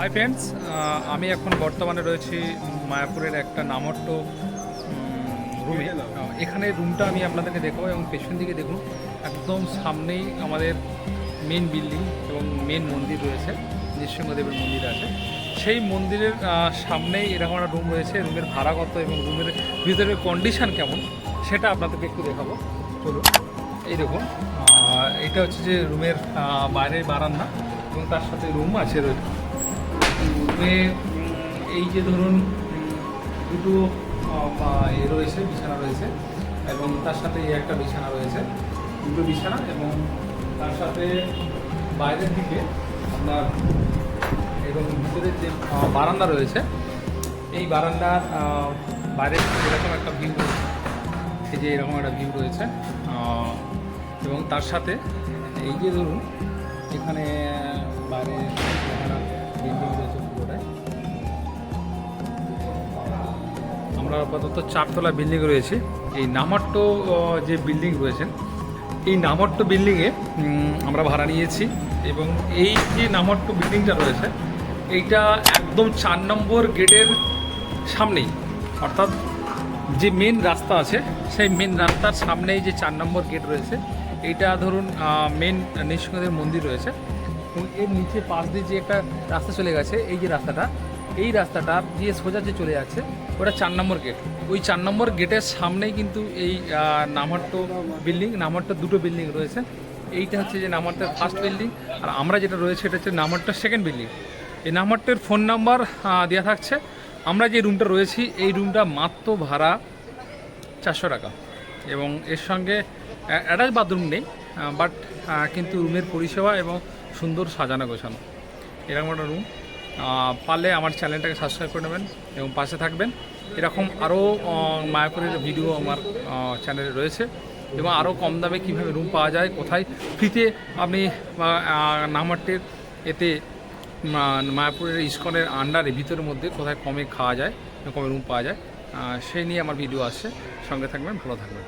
Hi friends আমি এখন বর্তমানে রয়েছি মায়াপুরের একটা নামট্ট রুমে এখানে রুমটা আমি আপনাদেরকে দেখাবো এবং পেছন দিকে দেখুন একদম সামনেই আমাদের মেন বিল্ডিং এবং মেন মন্দির রয়েছে নৃসিংহদেবের মন্দির আছে। সেই মন্দিরের সামনেই এরকম একটা রুম রয়েছে রুমের ভাড়া কত এবং রুমের ভিতরের কন্ডিশান কেমন সেটা আপনাদেরকে একটু দেখাবো। চলুন এই দেখুন এটা হচ্ছে যে রুমের বাইরের বারান্দা এবং তার সাথে রুম আছে রয়েছে। উম, এই যে ধরুন দুটো এ রয়েছে বিছানা রয়েছে এবং তার সাথে এই একটা বিছানা রয়েছে দুটো বিছানা এবং তার সাথে বাইরের দিকে আপনার এবং ভিতরের যে বারান্দা রয়েছে এই বারান্দার আহ, বাইরে এরকম একটা ভিউ রয়েছে। এই যে এরকম একটা ভিউ রয়েছে এবং তার সাথে এই যে ধরুন এখানে বাইরে আমরা আপাতত চারতলা বিল্ডিং রয়েছে। এই নামাট্ট যে বিল্ডিং রয়েছে এই নামট্ট বিল্ডিংয়ে আমরা ভাড়া নিয়েছি এবং এই যে নামট্ট বিল্ডিংটা রয়েছে, এইটা একদম চার নম্বর গেটের সামনেই। অর্থাৎ যে মেন রাস্তা আছে, সেই মেন রাস্তার সামনেই যে চার নম্বর গেট রয়েছে, এইটা ধরুন মেন নৃসিংহদেব মন্দির রয়েছে। এবং এর নিচে পাশ দিয়ে যে একটা রাস্তা চলে গেছে, এই যে রাস্তাটা এই রাস্তাটা দিয়ে সোজা যে চলে যাচ্ছে, ওটা চার নম্বর গেট ওই চার নম্বর গেটের সামনেই কিন্তু এই নামহট্ট বিল্ডিং নামহট্ট দুটো বিল্ডিং রয়েছে। এইটা হচ্ছে যে নামহট্টের ফার্স্ট বিল্ডিং আর আমরা যেটা রয়েছে এটা হচ্ছে নামহট্টের সেকেন্ড বিল্ডিং এই নামহট্টের ফোন নাম্বার দেওয়া থাকছে। আমরা যে রুমটা রয়েছি, এই রুমটা মাত্র ভাড়া চারশো টাকা। এবং এর সঙ্গে অ্যাটাচ বাথরুম নেই বাট কিন্তু রুমের পরিষেবা এবং সুন্দর সাজানো গোছানো। এরকম একটা রুম পারলে আমার চ্যানেলটাকে সাবস্ক্রাইব করে নেবেন এবং পাশে থাকবেন। এরকম আরও মায়াপুরের ভিডিও আমার চ্যানেলে রয়েছে এবং আরও কম দামে কীভাবে রুম পাওয়া যায়, কোথায় ফ্রিতে আপনি নামারটের এতে মায়াপুরের ইস্কনের আন্ডারে, ভিতরের মধ্যে কোথায় কমে খাওয়া যায়, কমে রুম পাওয়া যায় সেই নিয়ে আমার ভিডিও আসছে। সঙ্গে থাকবেন, ভালো থাকবেন।